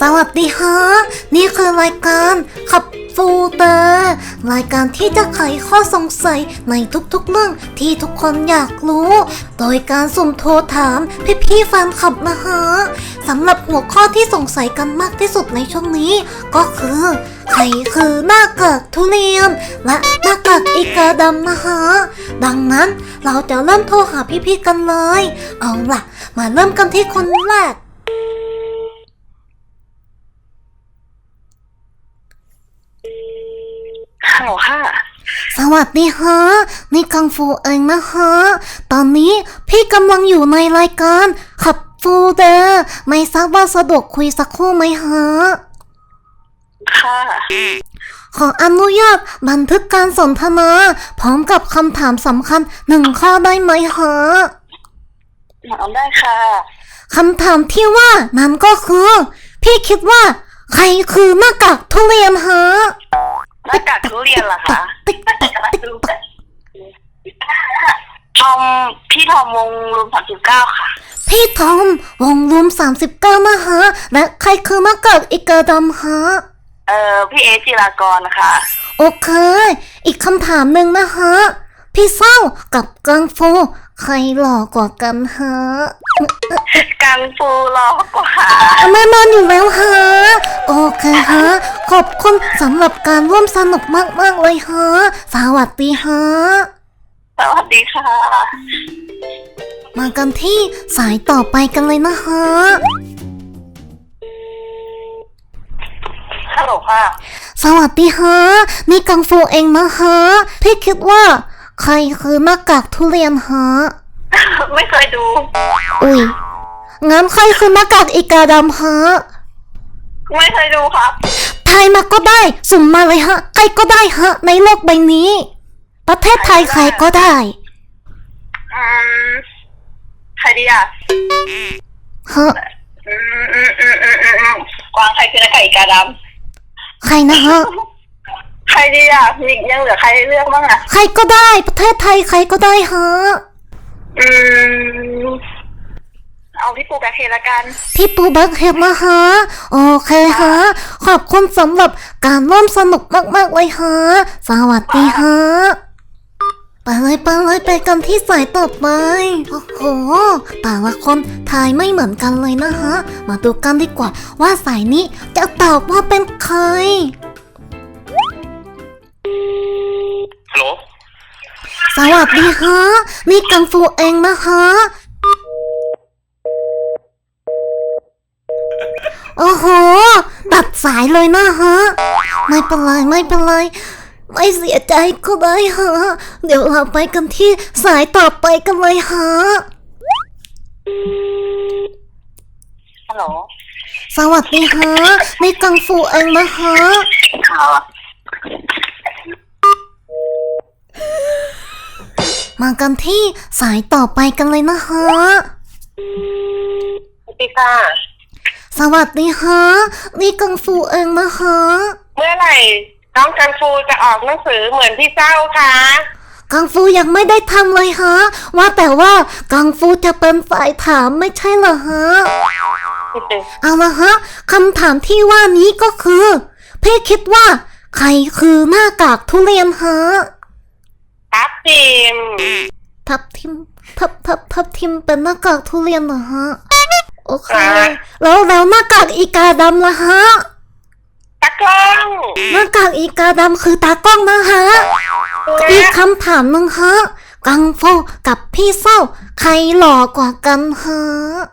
สวัสดีฮะ นี่คือรายการขับฟูเตอร์รายการที่จะไขข้อสงสัยในทุกๆเรื่องที่ทุกคนอยากรู้ โดยการสุ่มโทรถามพี่ๆแฟนคลับนะฮะสำหรับหัวข้อที่สงสัยกันมากที่สุดในช่วงนี้ ก็คือใครคือหน้ากากทุเรียน และหน้ากากอีกาดำนะฮะดังนั้นเราจะเริ่มโทรหาพี่ๆกันเลย เอาล่ะ มาเริ่มกันที่คนแรก ฮัลโหลค่ะ สวัสดีฮะนี่กังฟูเองนะฮะตอนนี้พี่กำลังอยู่ในรายการขับฟูเดอร์ไม่ทราบว่าสะดวกคุยสักครู่ไหมฮะค่ะ ขออนุญาตบันทึกการสนทนา พร้อมกับคำถามสำคัญหนึ่งข้อได้ไหมฮะถามได้ค่ะคำถามที่ว่านั้นก็คือ พี่คิดว่า ใครคือหน้ากากทุเรียนฮะห น้ากากทุเรียนเหรอคะทอมพี่ทอมวงรวมสามสิบเก้าค่ะ พี่ทอมวงรวม39นะฮะ และใครคือหน้ากากอีกาดำฮะ เอ่อพี่เอจิรากรค่ะ โอเค อีกคำถามหนึ่งนะฮะ พี่เศร้ากับกังฟู ใครหล่อกว่ากันฮะกังฟูรอกว่าแน่นอนอยู่แล้วฮะ โอเคฮะ ขอบคุณสำหรับการร่วมสนุกมาก ๆ เลยฮะ สวัสดีฮะ สวัสดีค่ะ มากันที่สายต่อไปกันเลยนะฮะ ฮัลโหลค่ะ สวัสดีฮะ นี่กังฟูเองนะฮะ พี่คิดว่า ใครคือหน้ากากทุเรียนฮะ ไม่เคยดู อุ้ย งั้นใครคือหน้ากากอีกาดำฮะ ไม่เคยดูครับไทยมาก็ได้ สุ่มมาเลยฮะ ใครก็ได้ฮะ ในโลกใบนี้ ประเทศไทยใครก็ได้ อืมใครดีอะฮะ อืมอืมอืมอืมอืมอืมกวางใครคือหน้ากากอีกาดใครนะฮะำใค รดีอะมียังเหลือใครให้เลือกบ้างอะ ใครก็ได้ประเทศไทยใครก็ได้ฮะ อืม เอาพี่ปูกับเคละกัน พี่ปูแบ็คเฮดนะฮะ โอเคฮะ ขอบคุณสำหรับการร่วมสนุกมากๆเลยฮะ สวัสดีฮะ ไปเลยไปเลยไปกันที่สายต่อไปโอ้โห แต่ละคนทายไม่เหมือนกันเลยนะฮะ มาดูกันดีกว่าว่าสายนี้จะตอบว่าเป็นใคร สวัสดีฮะนี่กังฟูเองนะฮะโอ้โหตัดสายเลยนะฮะ ไม่เป็นไรไม่เป็นไร ไม่เสียใจก็ได้ฮะ เดี๋ยวเราไปกันที่สายต่อไปกันเลยฮะฮัลโหลสวัสดีฮะนี่กังฟูเองนะฮะ ค่ะ มากันที่สายต่อไปกันเลยนะฮะ สวัสดีค่ะ สวัสดีฮะ นี่กังฟูเองนะฮะ เมื่อไหร่น้องกังฟูจะออกหนังสือเหมือนพี่เจ้าคะกังฟูยังไม่ได้ทำเลยฮะ ว่าแต่ว่ากังฟูจะเป็นฝ่ายถามไม่ใช่เหรอฮะ เอาละฮะคำถามที่ว่านี้ก็คือ พี่คิดว่า ใครคือหน้ากากทุเรียนฮะ ครับทีมทับทิมทับทับทับทิมเป็นหน้ากากทุเรียนเหรอฮะ โอเค แล้วแล้วหน้ากากอีกาดำล่ะฮะตะกล้อง หน้ากากอีกาดำคือตากล้องนะฮะ อีกคำถามหนึ่งฮะ กังฟูกับพี่เศร้า ใครหล่อกว่ากันฮะ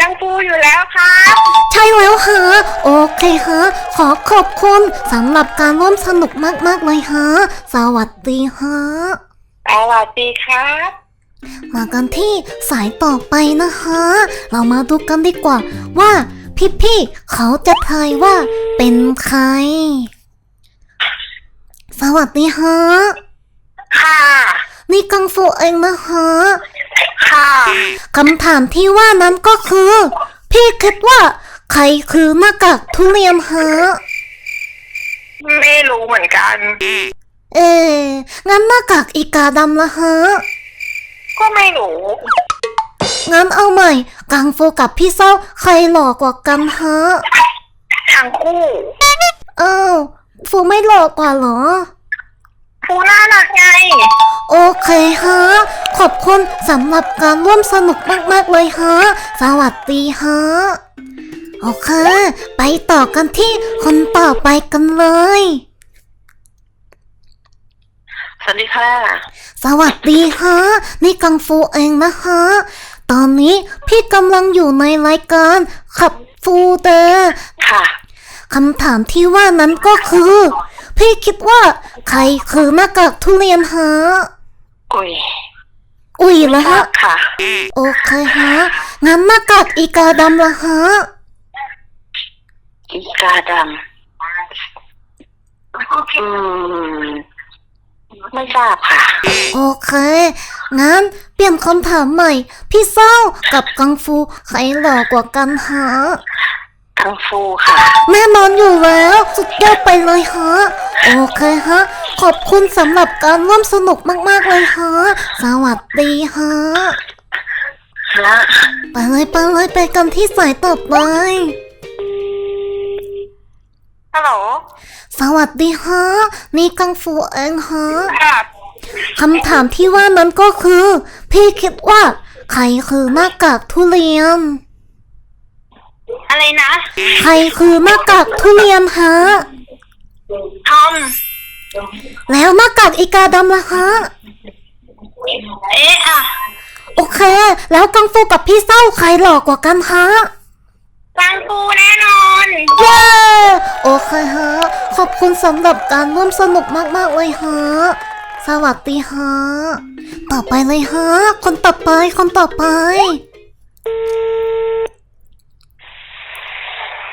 กังฟูอยู่แล้วครับ ใช่แล้วฮะ โอเคฮะ ขอขอบคุณสำหรับการร่วมสนุกมากๆเลยฮะ สวัสดีฮะ สวัสดีครับ มากันที่สายต่อไปนะคะ เรามาดูกันดีกว่า ว่าพี่ๆเขาจะทายว่าเป็นใคร สวัสดีฮะ ค่ะ นี่กังฟูเองนะคะ ค่ะ คำถามที่ว่านั้นก็คือ พี่คิดว่า ใครคือหน้ากากทุเรียนฮะ ไม่รู้เหมือนกัน เองั้นหน้ากากอีกาดำละฮะ ก็ไม่รู้งั้นเอาใหม่ กังฟูกับพี่เศร้าใครหล่อกว่ากันฮะ ทั้งคู่เอ้าฟูไม่หล่อกว่าเหรอฟูน่ารักไง โอเคฮะ ขอบคุณสำหรับการร่วมสนุกมาก ๆ เลยฮะ สวัสดีฮะ โอเค ไปต่อกันที่คนต่อไปกันเลย สวัสดีค่ะ สวัสดีฮะ นี่กังฟูเองนะฮะ ตอนนี้พี่กำลังอยู่ในรายการขับฟูเดอร์ค่ะคำถามที่ว่านั้นก็คือ พี่คิดว่า ใครคือหน้ากากทุเรียนฮะ อุ้ย อุ้ยละฮะ ค่ะ โอเคฮะ งั้นหน้ากากอีกาดำละฮะ อีกาดำอืม ไม่ทราบค่ะ โอเค งั้นเปลี่ยนคำถามใหม่ พี่เศร้ากับกังฟูใครหล่อกว่ากันฮะกังฟูค่ะ แน่นอนอยู่แล้ว สุดยอดไปเลยฮะ โอเคฮะ ขอบคุณสำหรับการร่วมสนุกมากๆเลยฮะ สวัสดีฮะฮะไปเลยไปเลยไปกันที่สายต่อไป ฮัลโหล สวัสดีฮะ นี่กังฟูเองฮะค่ะคำถามที่ว่านั้นก็คือ พี่คิดว่า ใครคือหน้ากากทุเรียน อะไรนะใครคือหน้ากากทุเรียนฮะ ทอมแล้วหน้ากากอีกาดำล่ะฮะ เอ๊ะอะโอเค แล้วกังฟูกับพี่เศร้าใครหลอกกว่ากันฮะ กังฟูแน่นอนเย้โอเคฮะ ขอบคุณสำหรับการร่วมสนุกมากๆเลยฮะ สวัสดีฮะ ต่อไปเลยฮะ คนต่อไป คนต่อไป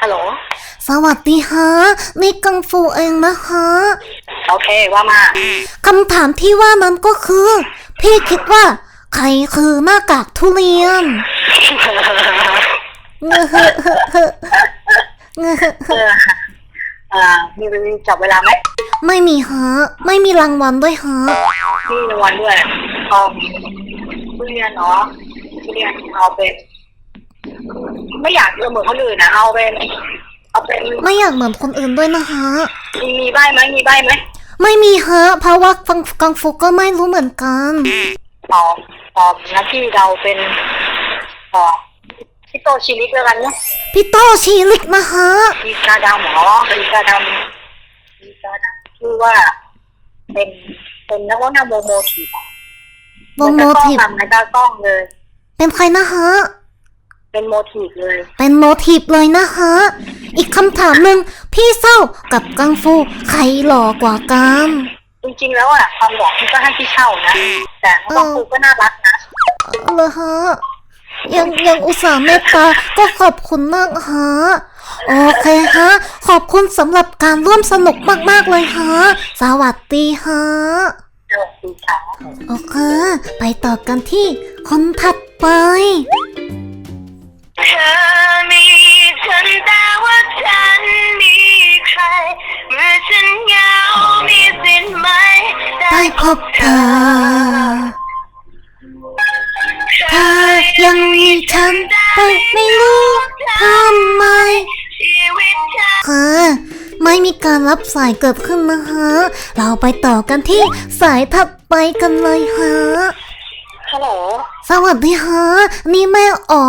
ฮัลโหล สวัสดีฮะ นี่กังฟูเองนะคะโอเคว่ามา คำถามที่ว่านั้นก็คือ พี่คิดว่า ใครคือหน้ากากทุเรียน เงอะเฮอะเฮอะเฮอะเงอะเฮอะเฮเออะออ่ามีมีจับเวลาไหมไม่มีฮะ ไม่มีรางวัลด้วยฮะมีรางวัลด้วยทองทุเรียนเนาะทุเรียนเอาเป็นไม่อยากเออเหมือนคนอื่นนะเอาเป็นเอาเป็นไม่อยากเหมือนคนอื่นด้วยนะฮะ มีมีใบไหมมีใบไหมไม่มีฮะ เพราะว่ากังกังฟูก็ไม่รู้เหมือนกันตอบตอบนะที่เราเป็นตอบ พี่โตชิลิกแล้วกันเนาะพี่โตชีลิกนะฮะอีกาดำเหรออีกาดำอีกาดำชื่อว่า เป็นเป็นนักร้องนำโมโมทีฟวงโมทีฟทำในตากล้องเลย เป็นใครนะฮะ เป็นโมทีฟเลย เป็นโมทีฟเลยนะฮะ อีกคำถามหนึ่งพี่เศร้ากับกังฟูใครหล่อกว่ากันจริงๆแล้วอะความหล่อที่ก็ให้พี่เช่านะ แต่น้องปูก็น่ารักนะ เหรอฮะ ยังยังอุตส่าห์เมตตาก็ขอบคุณมากฮะโอเคฮะ ขอบคุณสำหรับการร่วมสนุกมากๆเลยฮะ สวัสดีฮะ สวัสดีค่ะ โอเค ไปต่อกันที่คนถัดไป เธอมีฉันแต่ว่าฉันมีใคร เมื่อฉันเหงามีสิทธิ์ไหม ได้พบเธอ เธอยังมีฉันแต่ไม่รู้ทำไมชีวิตฉันค่ะไม่มีการรับสายเกิดขึ้นนะคะเราไปต่อกันที่สายถัดไปกันเลยฮะ ฮัลโหล สวัสดีฮะ นี่แม่อ๋อ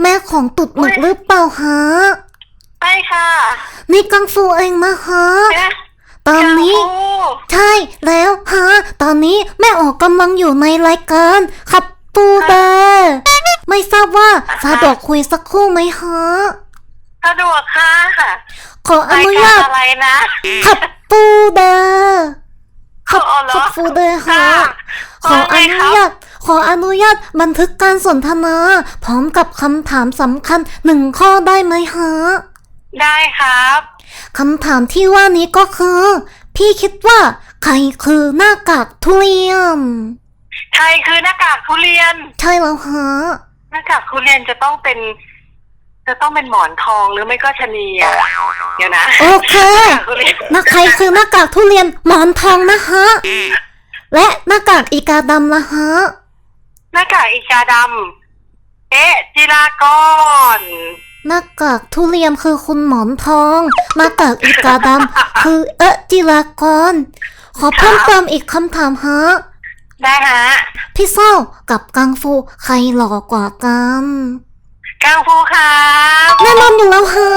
แม่ของตุดหมึกหรือเปล่าฮะ ใช่ค่ะ นี่กังฟูเองนะคะเอ๊ะตอนนี้โอ้ใช่แล้วฮะ ตอนนี้แม่อ๋อกำลังอยู่ในรายการขับ ปูเบร์ไม่ทราบว่าสะดวกคุยสักครู่ไหมฮะ สะดวกค่ะขออรายนุกาญารตอะไรนะขับปูเบร์ขับอ๋อเหรอขับฟูเบร์ฮะค่ะขออว่าไงนุครับญาตขออนุญาตบันทึกการสนทนา พร้อมกับคำถามสำคัญหนึ่งข้อได้ไหมฮะ ได้ครับคำถามที่ว่านี้ก็คือ พี่คิดว่าใครคือหน้ากากทุเรียน ไทยคือหน้ากากทุเรียน ใช่แล้วฮะหน้ากากทุเรียนจะต้องเป็น จะต้องเป็นหมอนทองหรือไม่ก็ชะนีอะเดี๋ยวนะโอเคหน้ากากทุเรียนนะใครคือหน้ากากทุเรียนหมอนทองนะฮะ และหน้ากากอีกาดำละฮะ หน้ากากอีกาดำเอ๊ะจิรากร หน้ากากทุเรียนคือคุณหมอนทองหน้ากากอีกาดำคือเอ๊ะจิรากร ขอเพิ่มเติมอีกคำถามฮะ ได้ฮะพี่เศร้ากับกังฟูใครหล่อกว่ากันกังฟูครับแน่นอนอยู่แล้วฮะ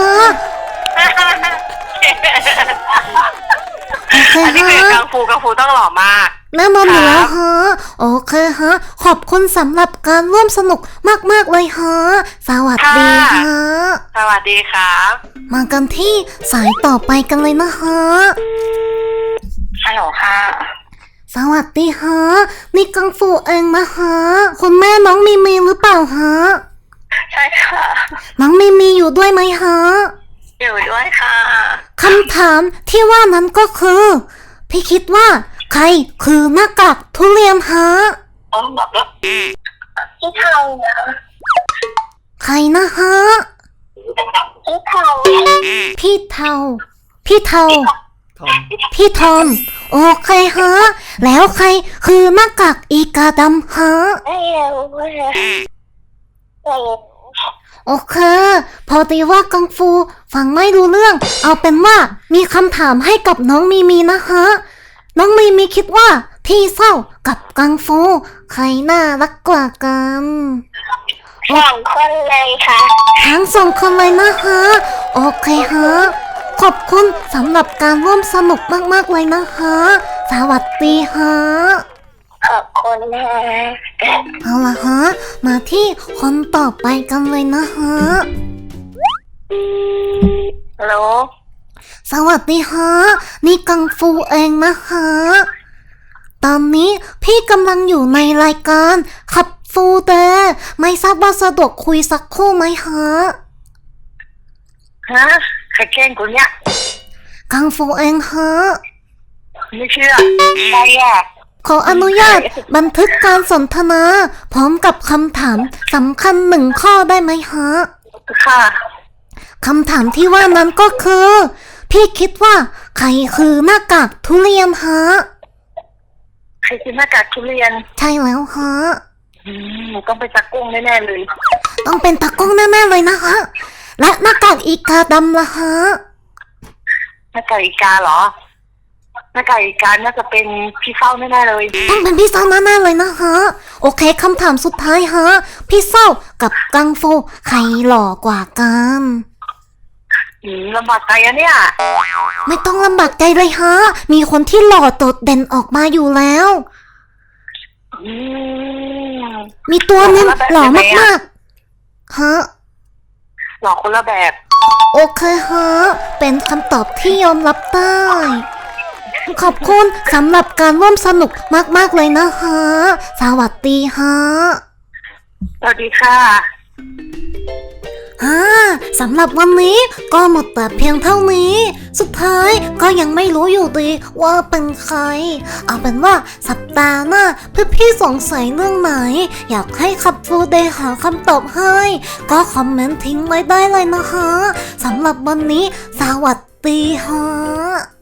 โอเคอันนี้ฮะคือกังฟูกังฟูต้องหล่อมาก แน่นอนอยู่แล้วฮะโอเคฮะ ขอบคุณสำหรับการร่วมสนุกมากๆเลยฮะสวัสดีฮะ สวัสดีครับ มากันที่สายต่อไปกันเลยนะฮะ ฮัลโหลค่ะ สวัสดีฮะนี่กังฟูเองนะฮะคุณแม่น้องมีมีหรือเปล่าฮะใช่ค่ะ น้องมีมีอยู่ด้วยไหมฮะอยู่ด้วยค่ะคำถามที่ว่านั้นก็คือ พี่คิดว่า ใครคือหน้ากากทุเรียนฮะอ๋อบอกแล้วพี่เทานะใครนะฮะพี่เทาพี่เทาพี่เทา ทอม พี่ทอม โอเคฮะ แล้วใครคือหน้ากากอีกาดำฮะ ไม่รู้เลยไม่รู้โอเค พอดีว่ากังฟูฟังไม่รู้เรื่อง เอาเป็นว่ามีคำถามให้กับน้องมีมีนะฮะ น้องมีมีคิดว่าพี่เศร้ากับกังฟู ใครน่ารักกว่ากัน สองคนเลยค่ะ ทั้งสองคนเลยนะฮะ โอเคฮะ ขอบคุณสำหรับการร่วมสนุกมากๆเลยนะฮะ สวัสดีฮะ ขอบคุณนะเอาละฮะ มาที่คนต่อไปกันเลยนะฮะ ฮัลโหลสวัสดีฮะ นี่กังฟูเองนะฮะ ตอนนี้พี่กำลังอยู่ในรายการขับฟูเดย์ไม่ทราบว่าสะดวกคุยสักครู่ไหมฮะ ฮะ ใครแกล้งกูเนี่ยกังฟูเองฮะไม่เชื่อใครอะขออนุญาตบันทึกการสนทนา พร้อมกับคำถามสำคัญหนึ่งข้อได้ไหมฮะ ค่ะคำถามที่ว่านั้นก็คือ พี่คิดว่าใครคือหน้ากากทุเรียนฮะใครกินหน้ากากทุเรียน ใช่แล้วฮะอืมหนูต้องไปจักกุ้งแน่ๆเลย ต้องเป็นตากล้องแน่ๆเลยนะคะ และหน้ากากอีกาดำล่ะฮะ หน้ากากอีกาเหรอหน้ากากอีกาน่าจะเป็นพี่เฝ้าแน่ๆเลยต้องเป็นพี่เศร้าแน่ๆเลยนะฮะ โอเคคำถามสุดท้ายฮะ พี่เศร้ากับกังฟูใครหล่อกว่ากันอืมลำบากใจอะเนี่ย ไม่ต้องลำบากใจเลยฮะ มีคนที่หล่อโดดเด่นออกมาอยู่แล้ว อืมมีตัวหนึงหหล่ล่ออแบบไหนมาอะกๆฮะ หลอกคนละแบบ โอเคฮะ เป็นคำตอบที่ยอมรับได้ ขอบคุณสำหรับการร่วมสนุกมากๆเลยนะฮะ สวัสดีฮะ สวัสดีค่ะ ฮ่าสำหรับวันนี้ก็หมดแต่เพียงเท่านี้ สุดท้ายก็ยังไม่รู้อยู่ดีว่าเป็นใคร เอาเป็นว่าสัปดาห์หน้าเพื่อพี่สงสัยเรื่องไหน อยากให้ขับฟูเดย์หาคำตอบให้ ก็คอมเมนต์ทิ้งไว้ได้เลยนะคะสำหรับวันนี้ สวัสดีฮะ